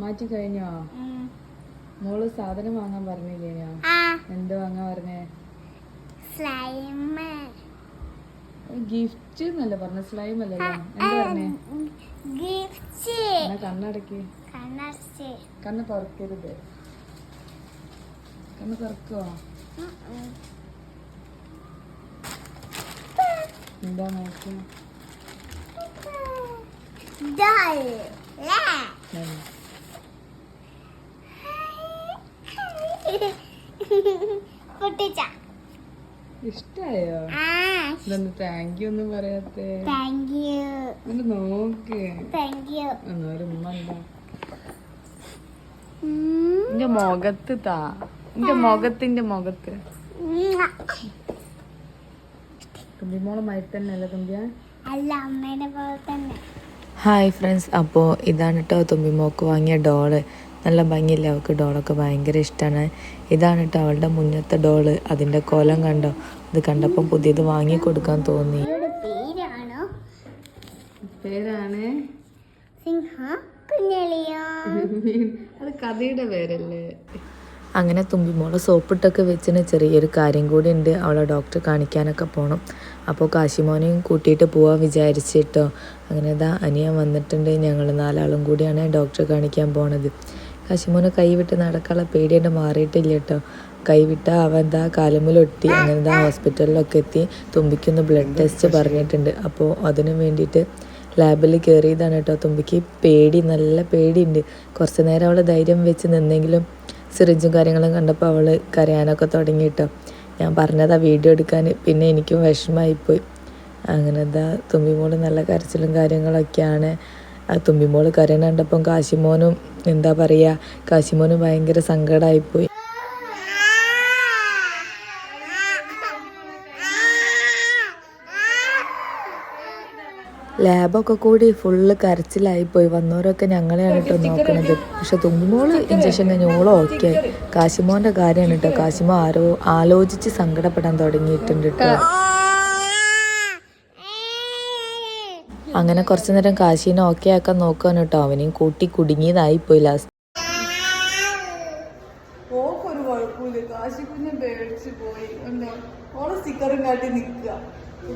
മാറ്റി കഴിഞ്ഞോ? മോൾ സാധനം വാങ്ങാൻ പറഞ്ഞില്ലേനോ ഞാൻ? എന്ത് വാങ്ങാൻ പറഞ്ഞേ? ഗിഫ്റ്റ് എന്നല്ല പറഞ്ഞ? സ്ലൈം അല്ലല്ലോ. എന്താ പറഞ്ഞേ? കണ്ണടക്ക്. കണ്ണ് തുറക്കരുത്. കണ്ണ് തുറക്കോ എന്താ നോക്കി? പൊട്ടിച്ച. ഇഷ്ടായോ? ഇതൊന്ന് താങ്ക് യു ഒന്നും പറയാത്തേ? താങ്ക് യു ഒന്ന് നോക്ക്. താങ്ക് യു എന്നൊരു ഉമ്മ എന്താ എന്റെ മുഖത്ത് താ. എന്റെ മുഖത്തിന്റെ മുഖത്ത്. തുമ്പിമോളെ മയത്തന്നെ തുമ്പിയ? അല്ല അമ്മേനെ പോലെ തന്നെ. ഹായ് ഫ്രണ്ട്സ് അപ്പോൾ ഇതാണ് കേട്ടോ തുമ്പിമോക്ക് വാങ്ങിയ ഡോൾ നല്ല ഭംഗിയില്ല? അവൾക്ക് ഡോളൊക്കെ ഭയങ്കര ഇഷ്ടമാണ് ഇതാണ് കേട്ടോ അവളുടെ മുന്നത്തെ ഡോൾ. അതിന്റെ കോലം കണ്ടോ? ഇത് കണ്ടപ്പം പുതിയത് വാങ്ങി കൊടുക്കാൻ തോന്നി പേരാണോ? പേരാണ്? സിംഹ കുഞ്ഞളിയോ? അത് കഥയുടെ പേരല്ലേ? അങ്ങനെ തുമ്പിമോളെ സോപ്പിട്ടൊക്കെ വെച്ചിന് ചെറിയൊരു കാര്യം കൂടി ഉണ്ട് അവളെ ഡോക്ടറെ കാണിക്കാനൊക്കെ പോകണം അപ്പോൾ കാശിമോനെയും കൂട്ടിയിട്ട് പോവാൻ വിചാരിച്ചിട്ടോ. അങ്ങനെ ഇതാ അനിയൻ വന്നിട്ടുണ്ട്. ഞങ്ങൾ നാലാളും കൂടിയാണ് ഡോക്ടറെ കാണിക്കാൻ പോണത്. കാശിമോനെ കൈവിട്ട് നടക്കാനുള്ള പേടിയായിട്ട് മാറിയിട്ടില്ല കേട്ടോ. കൈവിട്ട അവൻ എന്താ കാലുമ്മിലൊട്ടി അങ്ങനെ എന്താ ഹോസ്പിറ്റലിലൊക്കെ എത്തി തുമ്പിക്കൊന്ന് ബ്ലഡ് ടെസ്റ്റ് പറഞ്ഞിട്ടുണ്ട്. അപ്പോൾ അതിനു വേണ്ടിയിട്ട് ലാബിൽ കയറിയതാണ് കേട്ടോ. തുമ്പിക്ക് പേടി നല്ല പേടിയുണ്ട്. കുറച്ച് നേരം അവൾ ധൈര്യം വെച്ച് നിന്നെങ്കിലും സിറിഞ്ചും കാര്യങ്ങളും കണ്ടപ്പോൾ അവൾ കരയാനൊക്കെ തുടങ്ങി കേട്ടോ. ഞാൻ പറഞ്ഞതാ വീഡിയോ എടുക്കാൻ പിന്നെ എനിക്കും വിഷമമായിപ്പോയി. അങ്ങനെ എന്താ തുമ്പിമോൾ നല്ല കരച്ചിലും കാര്യങ്ങളൊക്കെയാണ്. ആ തുമ്പിമോൾ കരയണ കണ്ടപ്പം കാശിമോനും എന്താ പറയുക കാശിമോനും ഭയങ്കര സങ്കടമായിപ്പോയി ലാബൊക്കെ കൂടി ഫുള്ള് കരച്ചിലായിപ്പോയി. വന്നവരൊക്കെ ഞങ്ങളെയാണ് കേട്ടോ നോക്കണത്. പക്ഷെ തുമ്പിമോൾ ഇഞ്ചക്ഷൻ കഴിഞ്ഞ് ഓളോ ഓക്കെ കാശിമോന്റെ കാര്യമാണ് കേട്ടോ. കാശിമോ ആരോ ആലോചിച്ച് സങ്കടപ്പെടാൻ തുടങ്ങിയിട്ടുണ്ട് കേട്ടോ. അങ്ങനെ കുറച്ചു നേരം കാശീനെ ഓക്കെ ആക്കാൻ നോക്കാൻ കേട്ടോ. അവനെയും കൂട്ടി കുടുങ്ങിയതായിപ്പോയി ലാസ്റ്റ് ഓക്കൊരു കുഴപ്പമില്ല. കാശി കുഞ്ഞ് പേടിച്ച് പോയി. ലാസ്റ്റ് ഓളെ സ്റ്റിക്കറും കാട്ടി നിൽക്കുക.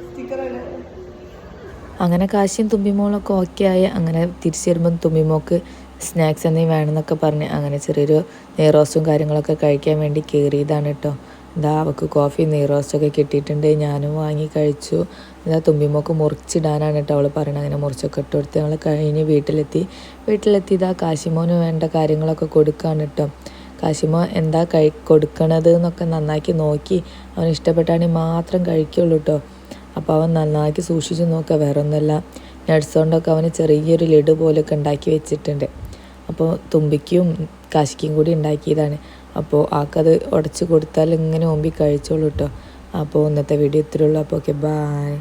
സ്റ്റിക്കറല്ലേ അങ്ങനെ കാശിയും തുമ്പിമോളൊക്കെ ഓക്കെ ആയി. അങ്ങനെ തിരിച്ചു വരുമ്പം തുമ്പിമോക്ക് സ്നാക്സ് എന്തെങ്കിലും വേണമെന്നൊക്കെ പറഞ്ഞ് അങ്ങനെ ചെറിയൊരു നെയ്റോസ്റ്റും കാര്യങ്ങളൊക്കെ കഴിക്കാൻ വേണ്ടി കയറിയതാണ് കേട്ടോ. എന്താ അവൾക്ക് കോഫി നെയ്റോസ്റ്റൊക്കെ കിട്ടിയിട്ടുണ്ട്. ഞാനും വാങ്ങി കഴിച്ചു. എന്താ തുമ്പിമോക്ക് മുറിച്ചിടാനാണ് കേട്ടോ അവൾ പറയുന്നത് അങ്ങനെ മുറിച്ചൊക്കെ ഇട്ട് കൊടുത്ത് ഞങ്ങൾ കഴിഞ്ഞ് വീട്ടിലെത്തി. വീട്ടിലെത്തി ഇതാ കാശിമോന് വേണ്ട കാര്യങ്ങളൊക്കെ കൊടുക്കുകയാണ് കേട്ടോ. കാശിമോ എന്താ കഴി കൊടുക്കണത് എന്നൊക്കെ നന്നാക്കി നോക്കി. അവന് ഇഷ്ടപ്പെട്ടാണെങ്കിൽ മാത്രം കഴിക്കുള്ളൂ കേട്ടോ. അപ്പോൾ അവൻ നന്നാക്കി സൂക്ഷിച്ച് നോക്കുക. വേറെ ഒന്നുമല്ല നട്സ് കൊണ്ടൊക്കെ അവന് ചെറിയൊരു ലഡു പോലൊക്കെ ഉണ്ടാക്കി വെച്ചിട്ടുണ്ട്. അപ്പോൾ തുമ്പിക്കും കാശിക്കും കൂടി ഉണ്ടാക്കിയതാണ്. അപ്പോൾ ആൾക്കത് ഉടച്ച് കൊടുത്താൽ ഇങ്ങനെ ഓമ്പി കഴിച്ചോളൂ കേട്ടോ അപ്പോൾ ഇന്നത്തെ വീഡിയോ ഇത്രയേ ഉള്ളൂ. അപ്പോൾ ഓക്കെ ബായ്